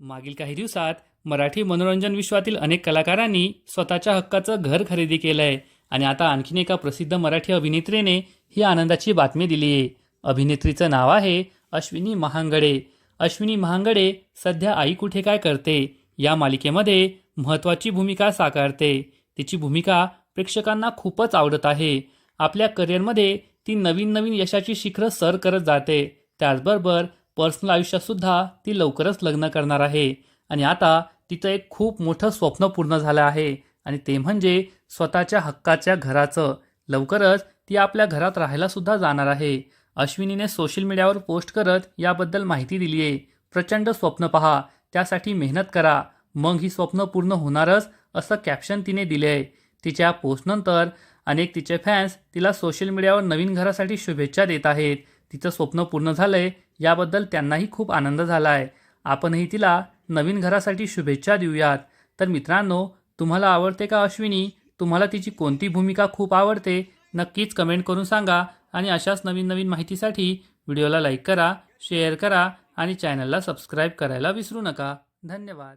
मागील काही दिवसात मराठी मनोरंजन विश्वातील अनेक कलाकारांनी स्वतःच्या हक्काचं घर खरेदी केलं आहे आणि आता आणखीन एका प्रसिद्ध मराठी अभिनेत्रीने ही आनंदाची बातमी दिली आहे. अभिनेत्रीचं नाव आहे अश्विनी महांगडे. अश्विनी महांगडे सध्या आई कुठे काय करते या मालिकेमध्ये महत्त्वाची भूमिका साकारते. तिची भूमिका प्रेक्षकांना खूपच आवडत आहे. आपल्या करिअरमध्ये ती नवीन नवीन यशाची शिखरं सर करत जाते. त्याचबरोबर पर्सनल आयुष्यातसुद्धा ती लवकरच लग्न करणार आहे. आणि आता तिचं एक खूप मोठं स्वप्न पूर्ण झालं आहे. आणि ते म्हणजे स्वतःच्या हक्काच्या घराचं. लवकरच ती आपल्या घरात राहायलासुद्धा जाणार आहे. अश्विनीने सोशल मीडियावर पोस्ट करत याबद्दल माहिती दिली आहे प्रचंड स्वप्न पहा. त्यासाठी मेहनत करा. मग ही स्वप्न पूर्ण होणारच असं कॅप्शन तिने दिले आहे तिच्या पोस्टनंतर अनेक तिचे फॅन्स तिला सोशल मीडियावर नवीन घरासाठी शुभेच्छा देत आहेत. तिचं स्वप्न पूर्ण झालंय याबद्दल त्यांनाही खूप आनंद झाला आहे आपणही तिला नवीन घरासाठी शुभेच्छा देऊयात. तर मित्रांनो तुम्हाला आवडते का अश्विनी? तुम्हाला तिची कोणती भूमिका खूप आवडते? नक्कीच कमेंट करून सांगा आणि अशाच नवीन नवीन माहितीसाठी व्हिडिओला लाईक करा शेअर करा आणि चॅनलला सबस्क्राईब करायला विसरू नका. धन्यवाद.